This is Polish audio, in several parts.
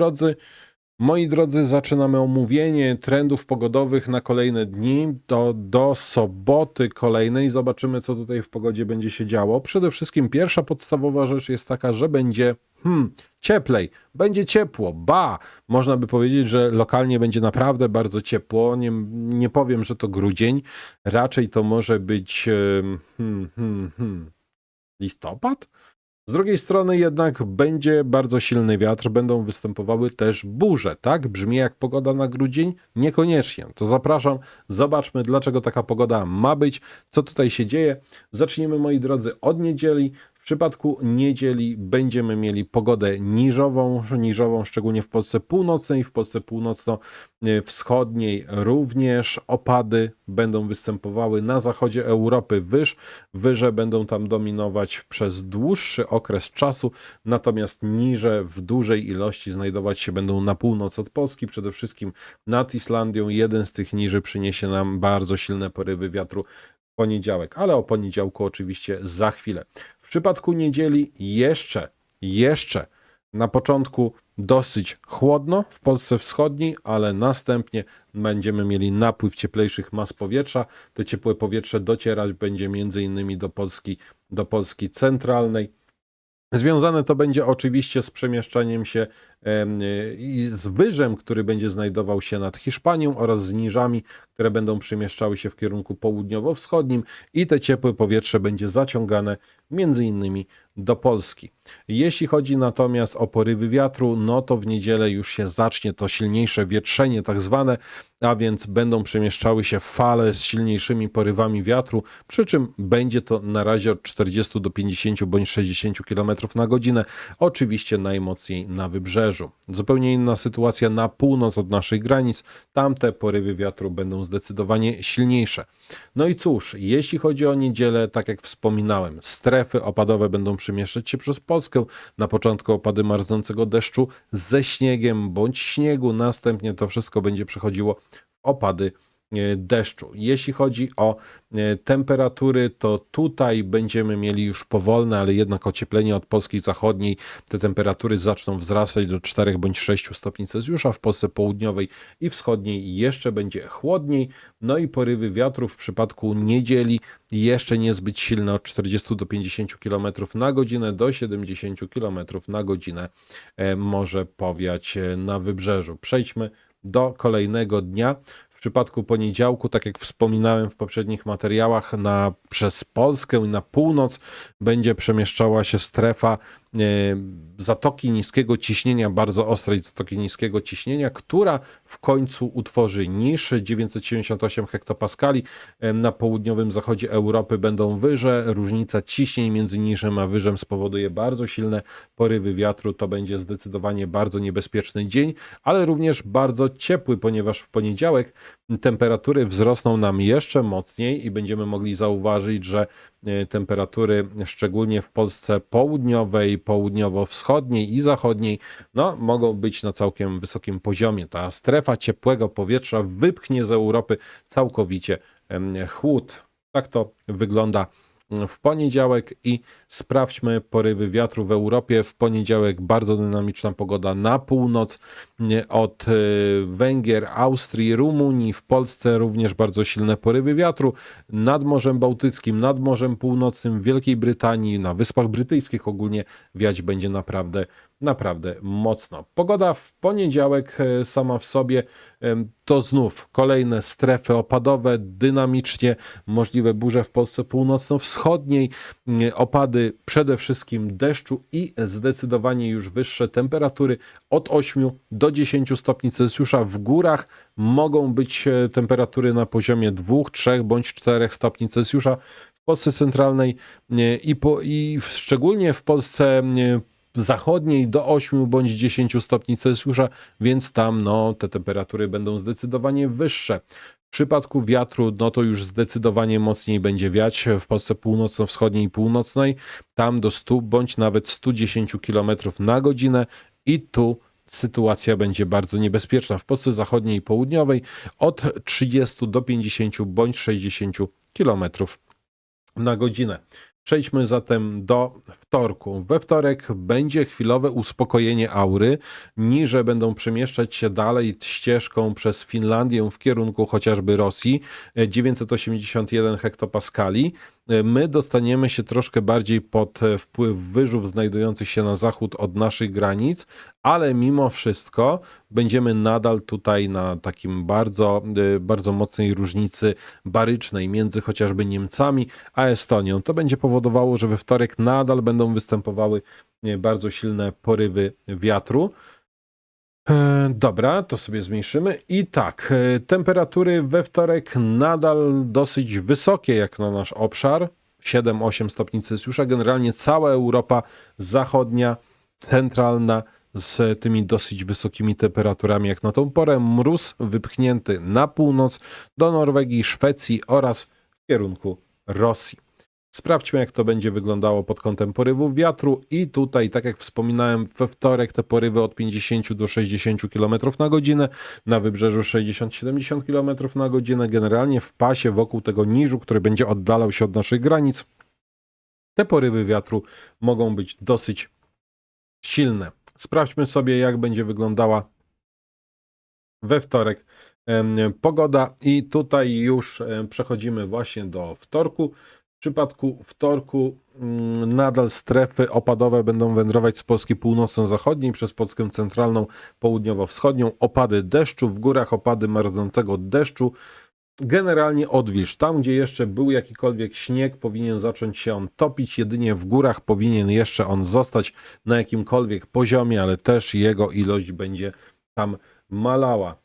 drodzy, moi drodzy, zaczynamy omówienie trendów pogodowych na kolejne dni. Do, do soboty kolejnej zobaczymy, co tutaj w pogodzie będzie się działo. Przede wszystkim pierwsza podstawowa rzecz jest taka, że będzie hmm, cieplej, będzie ciepło, ba, można by powiedzieć, że lokalnie będzie naprawdę bardzo ciepło, nie, nie powiem, że to grudzień, raczej to może być hmm, hmm, hmm, listopad? Z drugiej strony jednak będzie bardzo silny wiatr, będą występowały też burze, tak? Brzmi jak pogoda na grudzień? Niekoniecznie. To zapraszam, zobaczmy dlaczego taka pogoda ma być, co tutaj się dzieje. Zaczniemy moi drodzy od niedzieli. Przypadku niedzieli będziemy mieli pogodę niżową, niżową szczególnie w Polsce północnej, w Polsce północno-wschodniej również opady będą występowały na zachodzie Europy wyż, wyże będą tam dominować przez dłuższy okres czasu, natomiast niże w dużej ilości znajdować się będą na północ od Polski, przede wszystkim nad Islandią. Jeden z tych niży przyniesie nam bardzo silne porywy wiatru poniedziałek, ale o poniedziałku oczywiście za chwilę. W przypadku niedzieli jeszcze, jeszcze na początku dosyć chłodno w Polsce Wschodniej, ale następnie będziemy mieli napływ cieplejszych mas powietrza. To ciepłe powietrze docierać będzie między innymi do Polski, do Polski centralnej. Związane to będzie oczywiście z przemieszczaniem się i z wyżem, który będzie znajdował się nad Hiszpanią oraz z niżami, które będą przemieszczały się w kierunku południowo-wschodnim i te ciepłe powietrze będzie zaciągane między innymi do Polski. Jeśli chodzi natomiast o porywy wiatru, no to w niedzielę już się zacznie to silniejsze wietrzenie tak zwane, a więc będą przemieszczały się fale z silniejszymi porywami wiatru, przy czym będzie to na razie od 40 do 50 bądź 60 km na godzinę, oczywiście najmocniej na wybrzeżu. Zupełnie inna sytuacja na północ od naszych granic, tamte porywy wiatru będą zdecydowanie silniejsze. No i cóż, jeśli chodzi o niedzielę, tak jak wspominałem, strefy opadowe będą przemieszczać się przez Polskę. Na początku opady marznącego deszczu ze śniegiem bądź śniegu, następnie to wszystko będzie przechodziło w opady deszczu. Jeśli chodzi o e, temperatury, to tutaj będziemy mieli już powolne, ale jednak ocieplenie od Polski zachodniej. Te temperatury zaczną wzrastać do 4 bądź 6 stopni Celsjusza. W Polsce południowej i wschodniej jeszcze będzie chłodniej. No i porywy wiatru w przypadku niedzieli jeszcze niezbyt silne od 40 do 50 km na godzinę do 70 km na godzinę e, może powiać e, na wybrzeżu. Przejdźmy do kolejnego dnia. W przypadku poniedziałku, tak jak wspominałem w poprzednich materiałach, na, przez Polskę i na północ będzie przemieszczała się strefa zatoki niskiego ciśnienia, bardzo ostrej zatoki niskiego ciśnienia, która w końcu utworzy niż 978 hektopaskali. E, Na południowym zachodzie Europy będą wyże. Różnica ciśnień między niżem a wyżem spowoduje bardzo silne porywy wiatru. To będzie zdecydowanie bardzo niebezpieczny dzień, ale również bardzo ciepły, ponieważ w poniedziałek temperatury wzrosną nam jeszcze mocniej i będziemy mogli zauważyć, że e, temperatury, szczególnie w Polsce południowej, południowo-wschodniej i zachodniej, no, mogą być na całkiem wysokim poziomie. Ta strefa ciepłego powietrza wypchnie z Europy całkowicie chłód. Tak to wygląda w poniedziałek i sprawdźmy porywy wiatru w Europie. W poniedziałek bardzo dynamiczna pogoda na północ od e, Węgier, Austrii, Rumunii. W Polsce również bardzo silne porywy wiatru nad Morzem Bałtyckim, nad Morzem Północnym, w Wielkiej Brytanii, na Wyspach Brytyjskich ogólnie wiać będzie naprawdę naprawdę mocno. Pogoda w poniedziałek e, sama w sobie to znów kolejne strefy opadowe, dynamicznie możliwe burze w Polsce północno-wschodniej, e, opady przede wszystkim deszczu i zdecydowanie już wyższe temperatury od 8 do 10 stopni Celsjusza w górach mogą być e, temperatury na poziomie 2, 3 bądź 4 stopni Celsjusza. W Polsce centralnej i, po, i szczególnie w Polsce zachodniej do 8 bądź 10 stopni Celsjusza, więc tam no, te temperatury będą zdecydowanie wyższe. W przypadku wiatru, no to już zdecydowanie mocniej będzie wiać w Polsce północno-wschodniej i północnej, tam do 100 bądź nawet 110 km na godzinę i tu sytuacja będzie bardzo niebezpieczna. W Polsce zachodniej i południowej od 30 do 50 bądź 60 km na godzinę. Przejdźmy zatem do wtorku. We wtorek będzie chwilowe uspokojenie aury. Niże będą przemieszczać się dalej ścieżką przez Finlandię w kierunku chociażby Rosji. e, 981 hektopaskali. My dostaniemy się troszkę bardziej pod wpływ wyżów znajdujących się na zachód od naszych granic, ale mimo wszystko będziemy nadal tutaj na takim bardzo, e, bardzo mocnej różnicy barycznej między chociażby Niemcami a Estonią. To będzie powodowało, że we wtorek nadal będą występowały bardzo silne porywy wiatru. E, Dobra, to sobie zmniejszymy. I tak, e, temperatury we wtorek nadal dosyć wysokie jak na nasz obszar. 7-8 stopni Celsjusza. Generalnie cała Europa zachodnia, centralna z tymi dosyć wysokimi temperaturami jak na tą porę. Mróz wypchnięty na północ do Norwegii, Szwecji oraz w kierunku Rosji. Sprawdźmy, jak to będzie wyglądało pod kątem porywów wiatru. I tutaj, tak jak wspominałem, we wtorek te porywy od 50 do 60 km na godzinę, na wybrzeżu 60-70 km na godzinę, generalnie w pasie wokół tego niżu, który będzie oddalał się od naszych granic. Te porywy wiatru mogą być dosyć silne. Sprawdźmy sobie, jak będzie wyglądała we wtorek pogoda. I tutaj już przechodzimy właśnie do wtorku. W przypadku wtorku mm, nadal strefy opadowe będą wędrować z Polski północno-zachodniej przez Polskę centralną, południowo-wschodnią. Opady deszczu, w górach opady marznącego deszczu. Generalnie odwilż. Tam, gdzie jeszcze był jakikolwiek śnieg, powinien zacząć się on topić. Jedynie w górach powinien jeszcze on zostać na jakimkolwiek poziomie, ale też jego ilość będzie tam malała.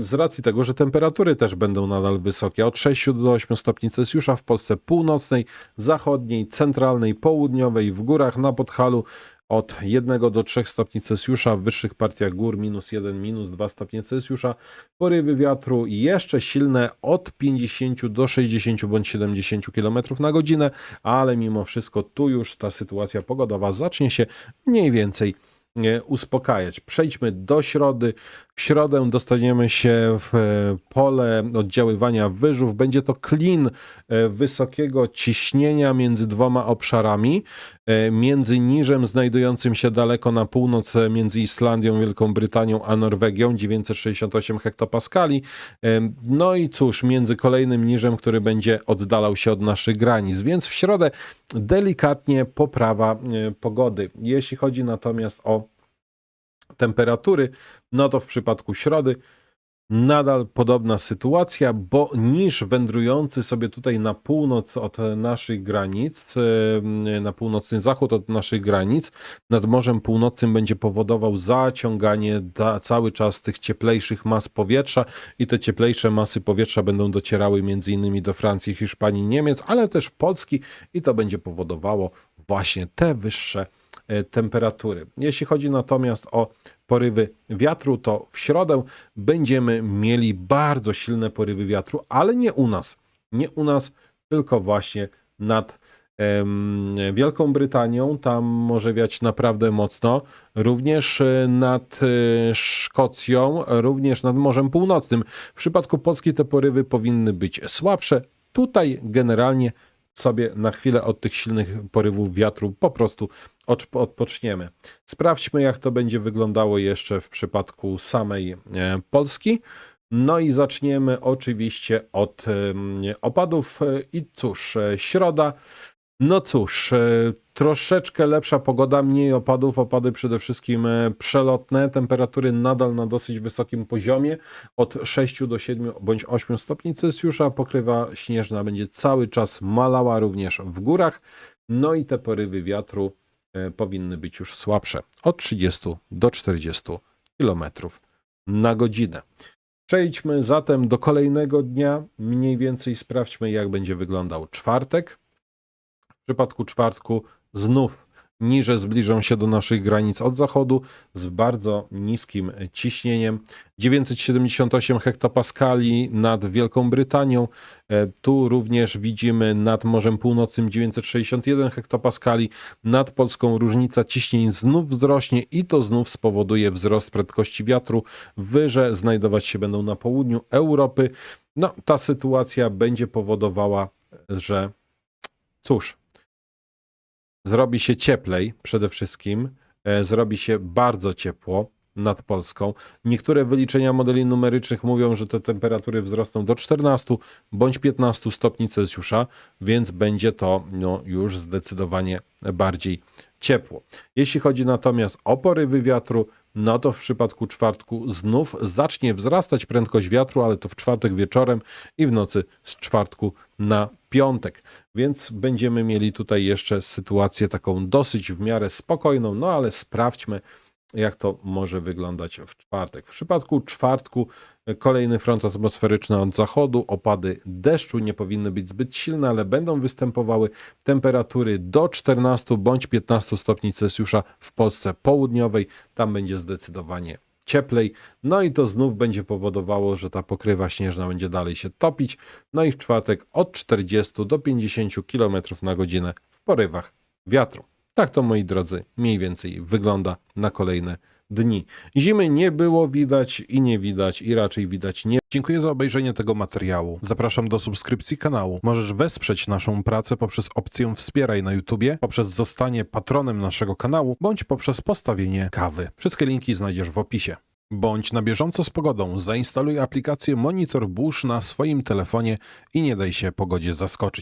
Z racji tego, że temperatury też będą nadal wysokie, od 6 do 8 stopni Celsjusza w Polsce północnej, zachodniej, centralnej, południowej, w górach na Podhalu od 1 do 3 stopni Celsjusza, w wyższych partiach gór minus 1, minus 2 stopnie Celsjusza. Porywy wiatru jeszcze silne od 50 do 60 bądź 70 km na godzinę, ale mimo wszystko tu już ta sytuacja pogodowa zacznie się mniej więcej uspokajać. Przejdźmy do środy. W środę dostaniemy się w e, pole oddziaływania wyżów. Będzie to klin e, wysokiego ciśnienia między dwoma obszarami. E, Między niżem znajdującym się daleko na północ, e, między Islandią, Wielką Brytanią a Norwegią, 968 hektopaskali. E, No i cóż, między kolejnym niżem, który będzie oddalał się od naszych granic. Więc w środę delikatnie poprawa e, pogody. Jeśli chodzi natomiast o temperatury, no to w przypadku środy nadal podobna sytuacja, bo niż wędrujący sobie tutaj na północ od naszych granic, e, na północny zachód od naszych granic, nad Morzem Północnym będzie powodował zaciąganie cały czas tych cieplejszych mas powietrza i te cieplejsze masy powietrza będą docierały między innymi do Francji, Hiszpanii, Niemiec, ale też Polski i to będzie powodowało właśnie te wyższe e, temperatury. Jeśli chodzi natomiast o porywy wiatru, to w środę będziemy mieli bardzo silne porywy wiatru, ale nie u nas. Nie u nas, tylko właśnie nad em, Wielką Brytanią. Tam może wiać naprawdę mocno. Również e, nad e, Szkocją, również nad Morzem Północnym. W przypadku Polski te porywy powinny być słabsze. Tutaj generalnie sobie na chwilę od tych silnych porywów wiatru po prostu odpoczniemy. Sprawdźmy, jak to będzie wyglądało jeszcze w przypadku samej e, Polski. No i zaczniemy oczywiście od opadów. E, I cóż, e, środa. No cóż, troszeczkę lepsza pogoda, mniej opadów, opady przede wszystkim przelotne, temperatury nadal na dosyć wysokim poziomie, od 6 do 7 bądź 8 stopni Celsjusza, pokrywa śnieżna będzie cały czas malała również w górach, no i te porywy wiatru powinny być już słabsze, od 30 do 40 km na godzinę. Przejdźmy zatem do kolejnego dnia, mniej więcej sprawdźmy jak będzie wyglądał czwartek. W przypadku czwartku znów niże zbliżą się do naszych granic od zachodu z bardzo niskim ciśnieniem. 978 hektopaskali nad Wielką Brytanią. E, Tu również widzimy nad Morzem Północnym 961 hektopaskali. Nad Polską różnica ciśnień znów wzrośnie i to znów spowoduje wzrost prędkości wiatru. Wyże znajdować się będą na południu Europy. No, ta sytuacja będzie powodowała, że cóż, zrobi się cieplej przede wszystkim, e, zrobi się bardzo ciepło nad Polską. Niektóre wyliczenia modeli numerycznych mówią, że te temperatury wzrosną do 14 bądź 15 stopni Celsjusza, więc będzie to no, już zdecydowanie bardziej ciepło. Jeśli chodzi natomiast o porywy wiatru, no to w przypadku czwartku znów zacznie wzrastać prędkość wiatru, ale to w czwartek wieczorem i w nocy z czwartku na piątek. Więc będziemy mieli tutaj jeszcze sytuację taką dosyć w miarę spokojną, no ale sprawdźmy, jak to może wyglądać w czwartek. W przypadku czwartku e, kolejny front atmosferyczny od zachodu, opady deszczu nie powinny być zbyt silne, ale będą występowały temperatury do 14 bądź 15 stopni Celsjusza w Polsce południowej. Tam będzie zdecydowanie cieplej. No i to znów będzie powodowało, że ta pokrywa śnieżna będzie dalej się topić. No i w czwartek od 40 do 50 km na godzinę w porywach wiatru. Tak to, moi drodzy, mniej więcej wygląda na kolejne dni. Zimy nie było widać i nie widać i raczej widać nie. Dziękuję za obejrzenie tego materiału. Zapraszam do subskrypcji kanału. Możesz wesprzeć naszą pracę poprzez opcję Wspieraj na YouTubie, poprzez zostanie patronem naszego kanału, bądź poprzez postawienie kawy. Wszystkie linki znajdziesz w opisie. Bądź na bieżąco z pogodą. Zainstaluj aplikację Monitor Bush na swoim telefonie i nie daj się pogodzie zaskoczyć.